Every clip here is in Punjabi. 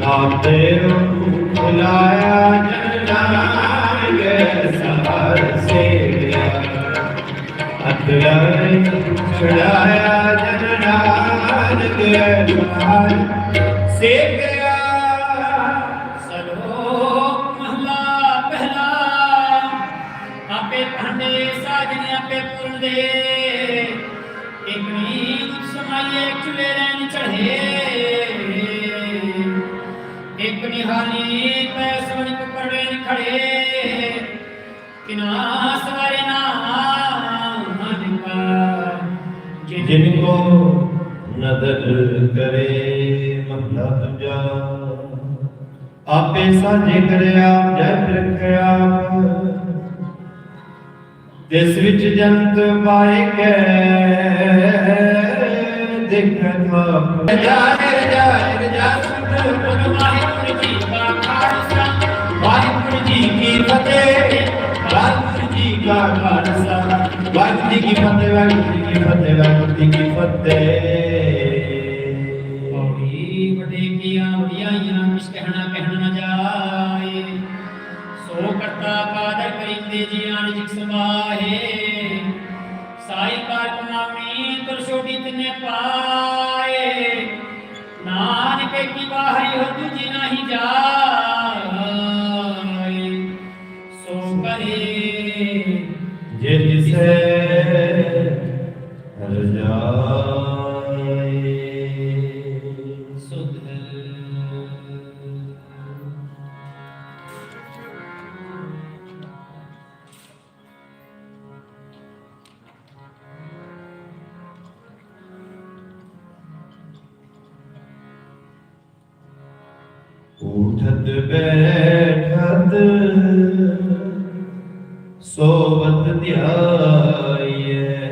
ਨਾਤੇ ਬੁਲਾਇਆ ਜਨਾਨ ਕੇ ਸਹਰ ਸੇਵਿਆ ਅਤਲਾਈ ਛੜਾਇਆ ਜਨਾਨ ਕੇ ਸਹਰ ਸੇਵਿਆ ਇੱਕ ਨਿਹਾਲੀ ਪੈ ਸਵਨ ਕੁਕੜੇ ਖੜੇ। ਕਿਨਾ ਸਵਾਰੇ ਨਾ ਮਨ ਕਾ ਜਿनको ਨਦਰ ਕਰੇ ਮਹਲਾ ਦੂਜਾ ਆਪੇ ਸਾਜੇ ਕਰਿਆ ਜੈ ਰੱਖਿਆ ਜਿਸ ਵਿੱਚ ਜੰਤ ਪਾਏ ਕੇ। ਦੇਖਤ ਆਪ ਜਾਹਿਰ ਜਾਹਿਰ ਜਾਸਤ ਵਾਹਿਗੁਰੂ ਜੀ ਕਾ ਖਾਲਸਾ ਵਾਹਿਗੁਰੂ ਜੀ ਕੀ ਫਤਿਹ। ਵਾਹਿਗੁਰੂ ਜੀ ਕਾ ਖਾਲਸਾ ਵਾਹਿਗੁਰੂ ਜੀ ਕੀ ਫਤਿਹ ਵਾਹਿਗੁਰੂ ਜੀ ਕੀ ਫਤਿਹ ਵਾਹਿਗੁਰੂ ਜੀ ਕੀ ਫਤਿਹ ਔੜੀ ਵੱਡੇ ਕੀਆਂ ਵਡਿਆਈਆਂ ਕਿਸ ਕਹਿਣਾ ਕਹਿਣ ਨਾ ਜਾਏ ਸੋ ਕਰਤਾ ਕਾਦਰ ਕਰਿੰਦੇ ਜੀ ਆਨ ਜਿਕ ਸਮਾਹੇ ਸਾਈ ਕਾਰ ਕਮਾਵਣੀ ਤੁਰ ਛੋਟੀ ਤਿਨੇ ਪਾਏ ਨਾਨਕ ਕੀ ਬਾਹਰੀ ਹੋ ਤੁਝੀ ਨਹੀਂ ਜਾਏ। ਸੋ ਕਰੇ ਜੇ ਦਿਸੇ ਰਜਾਈ ਉਠਤ ਬੈਠਤ ਸੋਵਤ ਧਿਆਈਐ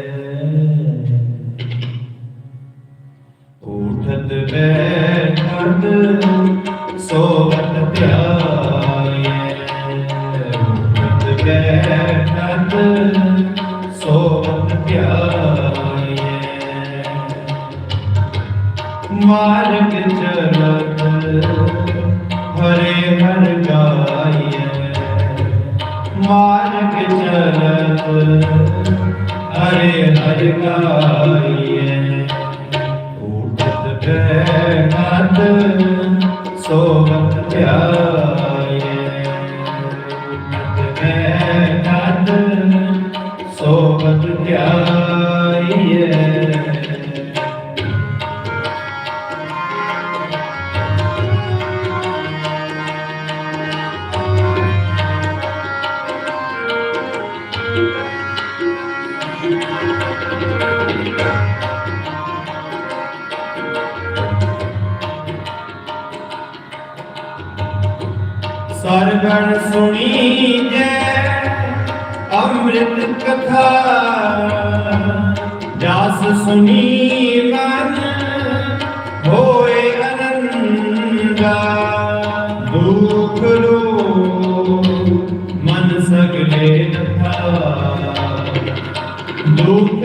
ਚਲਤ ਸਰਗਣ ਸੁਣੀ ਜੈ, ਅੰਮ੍ਰਿਤ ਕਥਾ। ਜਸ ਸੁਣੀ ਮਨ, ਹੋਏ ਅਨੰਦਾ। ਦੁਖ ਰੋ ਮਨ ਸਗਲੇ ਨਥਾ ਦੁਖ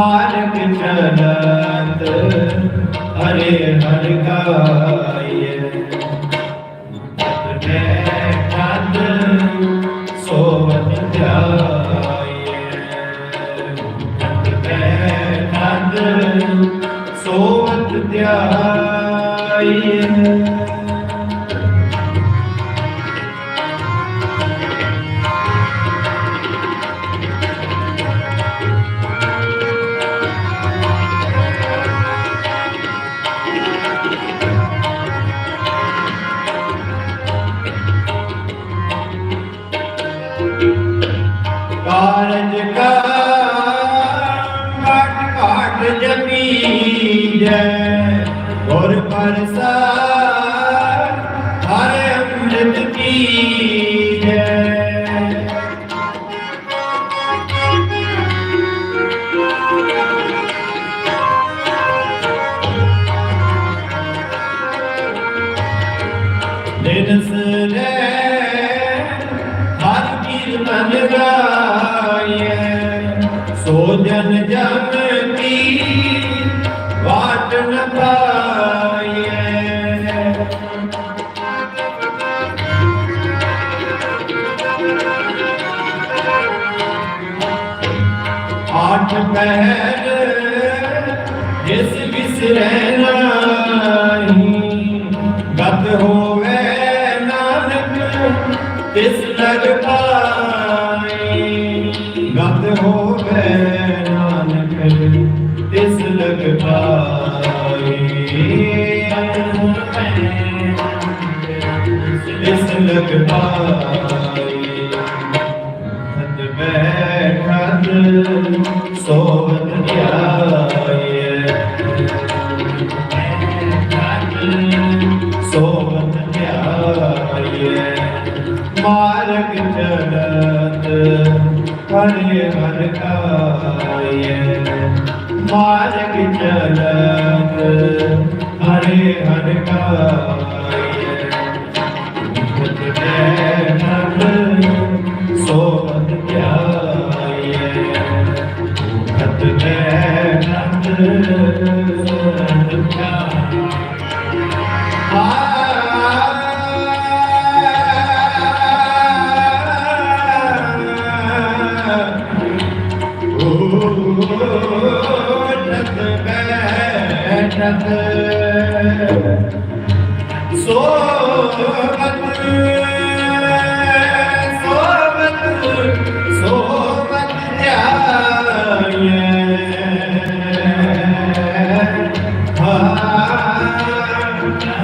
ਮਾਰਗ ਚਲਤ ਹਰੇ ਹਰ ਗਾਇਐ ਉਠਤ ਬੈਠਤ ਸੋਵਤ ਧਿਆਇਐ ਉਠਤ ਬੈਠਤ ਸੋਵਤ ਕੀ ਜੈ ਗੁਰ ਪ੍ਰਸਾਦ ਹਰ ਅੰਮ੍ਰਿਤ ਕੀ ਜੈ ਦਿਨਸ ਰਹਿ ਹਰ ਕੀਰਤਨ ਗਾਏ ਸੋ ਜਨ ਵਾਟ ਨ ਪਾਏ ਆਠ ਪਹਿਰ ਜਿਸ ਵਿਸਰੈ ਨਾਹੀ ਗਤ ਹੋਵੇ ਨਾਨਕ ਤਿਸ ਲਗ ਪਾਈ ਗਤ ਹੋਵੇ ਤਿਸ ਲਗ ਪਾਈ ਸਤ ਬੈਠਤ ਸੋਵਤ ਜਾਏ ਸੋਵਤ ਜਾਏ ਮਾਰਗ ਚਲਤ ਹਰੇ ਹਰ ਕਾਏ। ਮਾਰਗ ਸੋ